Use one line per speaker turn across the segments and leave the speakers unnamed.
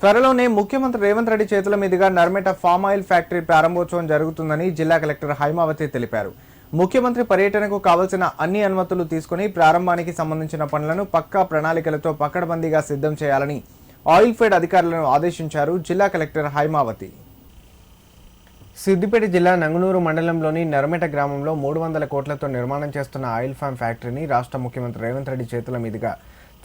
త్వరలోనే ముఖ్యమంత్రి రేవంత్ రెడ్డి చేతుల మీదుగా నర్మేట ఫామ్ ఆయిల్ ఫ్యాక్టరీ ప్రారంభోత్సవం జరుగుతుందని జిల్లా కలెక్టర్ హైమావతి తెలిపారు. ముఖ్యమంత్రి పర్యటనకు కావలసిన అన్ని అనుమతులు తీసుకుని ప్రారంభానికి సంబంధించిన పనులను పక్కా ప్రణాళికలతో పక్కడబందీగా సిద్ధం చేయాలని ఆయిల్ ఫెడ్ అధికారులను ఆదేశించారు జిల్లా కలెక్టర్ హైమావతి. సిద్దిపేట జిల్లా నంగునూరు మండలంలోని నర్మేట గ్రామంలో మూడు వందల కోట్లతో నిర్మాణం చేస్తున్న ఆయిల్ ఫామ్ ఫ్యాక్టరీని రాష్ట్ర ముఖ్యమంత్రి రేవంత్ రెడ్డి చేతుల మీదుగా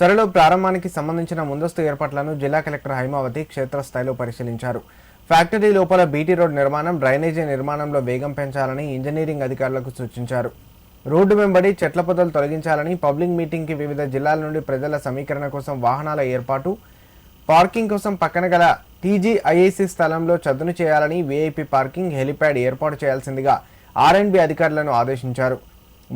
త్వరలో ప్రారంభానికి సంబంధించిన ముందస్తు ఏర్పాట్లను జిల్లా కలెక్టర్ హైమావతి క్షేత్రస్థాయిలో పరిశీలించారు. ఫ్యాక్టరీ లోపల బీటీ రోడ్ నిర్మాణం డ్రైనేజీ నిర్మాణంలో వేగం పెంచాలని ఇంజనీరింగ్ అధికారులకు సూచించారు. రోడ్డు వెంబడి చెట్ల పొదలు తొలగించాలని పబ్లిక్ మీటింగ్కి వివిధ జిల్లాల నుండి ప్రజల సమీకరణ కోసం వాహనాల ఏర్పాటు పార్కింగ్ కోసం పక్కన గల టీజీఐఏసీ స్థలంలో చదును చేయాలని వీఐపీ పార్కింగ్ హెలిప్యాడ్ ఏర్పాటు చేయాల్సిందిగా ఆర్ఎండ్బి అధికారులను ఆదేశించారు.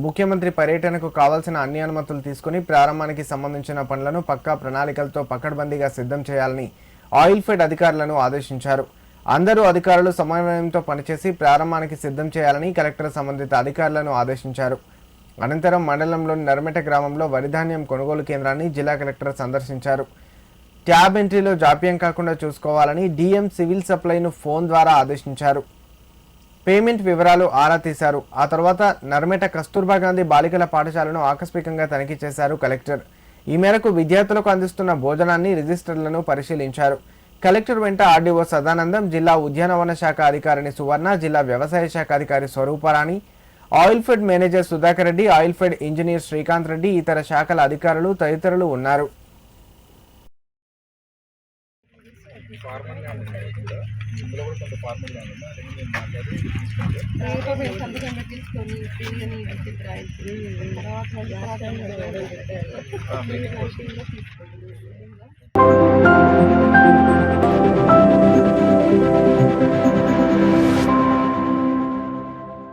ముఖ్యమంత్రి పర్యటనకు కావాల్సిన అన్ని అనుమతులు తీసుకుని ప్రారంభానికి సంబంధించిన పనులను పక్కా ప్రణాళికలతో పకడ్బందీగా సిద్ధం చేయాలని ఆయిల్ ఫెడ్ అధికారులను ఆదేశించారు. అందరూ అధికారులు సమన్వయంతో పనిచేసి ప్రారంభానికి సిద్ధం చేయాలని కలెక్టర్ సంబంధిత అధికారులను ఆదేశించారు. అనంతరం మండలంలోని నర్మెట గ్రామంలో వరిధాన్యం కొనుగోలు కేంద్రాన్ని జిల్లా కలెక్టర్ సందర్శించారు. ట్యాబ్ ఎంట్రీలో జాప్యం కాకుండా చూసుకోవాలని డిఎం సివిల్ సప్లైను ఫోన్ ద్వారా ఆదేశించారు. పేమెంట్ వివరాలు ఆరా తీశారు. ఆ తర్వాత నర్మెట కస్తూర్బా గాంధీ బాలికల పాఠశాలను ఆకస్మికంగా తనిఖీ చేశారు కలెక్టర్. ఈ మేరకు విద్యార్థులకు అందిస్తున్న భోజనాన్ని రిజిస్టర్లను పరిశీలించారు. కలెక్టర్ వెంట ఆర్డీఓ సదానందం జిల్లా ఉద్యానవన శాఖ అధికారిని సువర్ణ జిల్లా వ్యవసాయ శాఖ అధికారి Swaruparani oil fed manager Sudhakar Reddy oil fed engineer Srikanth Reddy ఇతర శాఖల అధికారులు తదితరులు ఉన్నారు.
ఫార్మల్గా ఉన్నాయి కూడా ఇందులో కూడా కొంత ఫార్మల్గా ఉంది. అదే నేను మాట్లాడి
మేము సంతకం పెట్టించుకొని విజిట్ రాయించి తర్వాత మళ్ళీ